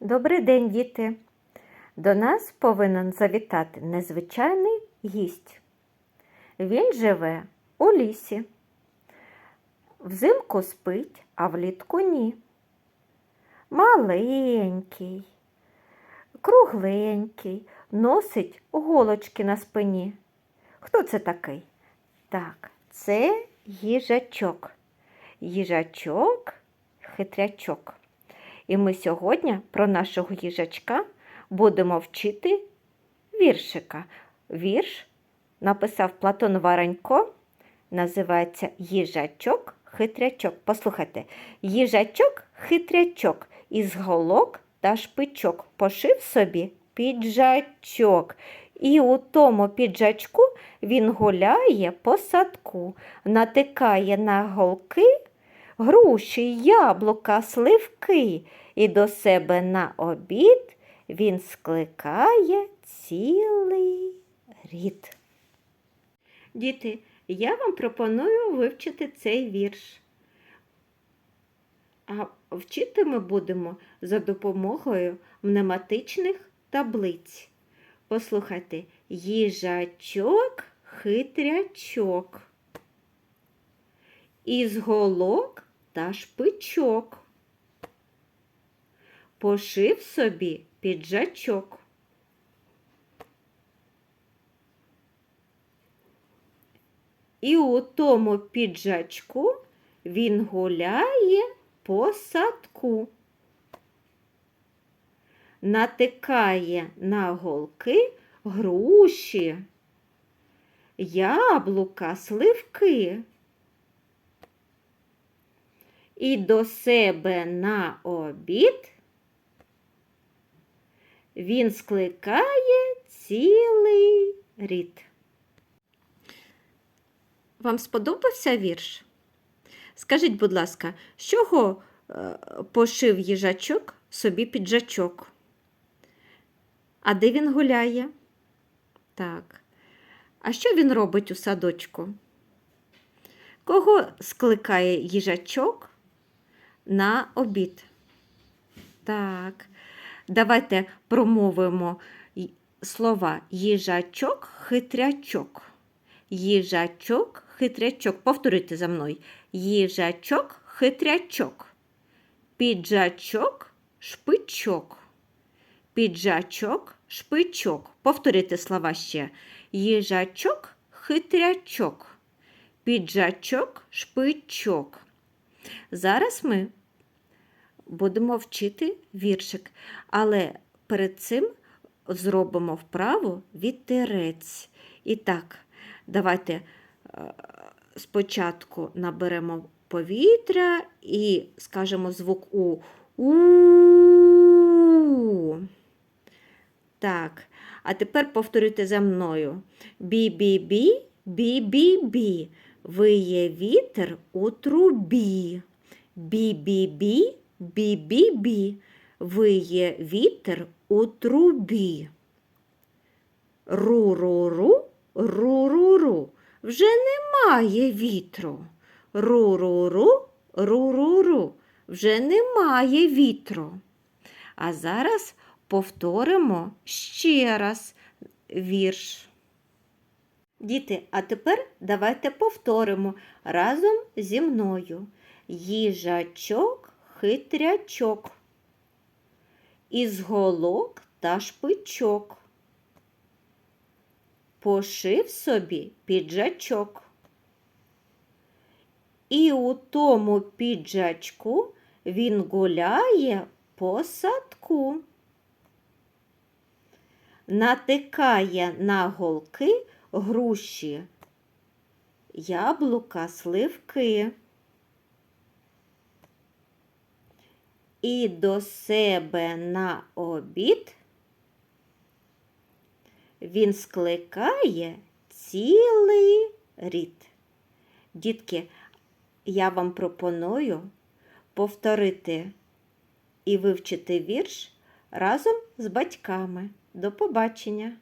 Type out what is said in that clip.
Добрий день, діти! До нас повинен завітати незвичайний гість. Він живе у лісі. Взимку спить, а влітку ні. Маленький, кругленький, носить голочки на спині. Хто це такий? Так, це їжачок. Їжачок, хитрячок. І ми сьогодні про нашого їжачка будемо вчити віршика. Вірш написав Платон Варанько, називається Їжачок хитрячок. Послухайте, їжачок хитрячок із голок та шпичок пошив собі піджачок. І у тому піджачку він гуляє по садку, натикає на голки груші, яблука, сливки, і до себе на обід він скликає цілий рід. Діти, я вам пропоную вивчити цей вірш. А вчити ми будемо за допомогою мнематичних таблиць. Послухайте, їжачок, хитрячок. Із голок та шпичок. Пошив собі піджачок. І у тому піджачку він гуляє по садку, натикає на голки груші, яблука, сливки. І до себе на обід він скликає цілий рід. Вам сподобався вірш? Скажіть, будь ласка, з чого е, пошив їжачок собі піджачок? А де він гуляє? Так. А що він робить у садочку? Кого скликає їжачок на обід? Так. Давайте промовимо слова їжачок, хитрячок. Їжачок, хитрячок. Повторюйте за мною. Їжачок, хитрячок. Піджачок, шпичок. Піджачок, шпичок. Повторюйте слова ще. Їжачок, хитрячок. Піджачок, шпичок. Зараз ми будемо вчити віршик, але перед цим зробимо вправу вітерець. І так, давайте е, спочатку наберемо повітря і скажемо звук У. У. Так, а тепер повторюйте за мною. Бі-бі-бі, бі-бі-бі. Виє вітер у трубі. Бі-бі-бі, бі-бі-бі. Виє вітер у трубі. Ру-ру-ру, ру-ру-ру. Вже немає вітру. Ру-ру-ру, ру-ру-ру. Вже немає вітру. А зараз повторимо ще раз вірш. Діти, а тепер давайте повторимо разом зі мною. Їжачок, хитрячок. Із голок та шпичок. Пошив собі піджачок. І у тому піджачку він гуляє по садку. Натикає на голки груші, яблука, сливки. І до себе на обід він скликає цілий рід. Дітки, я вам пропоную повторити і вивчити вірш разом з батьками. До побачення!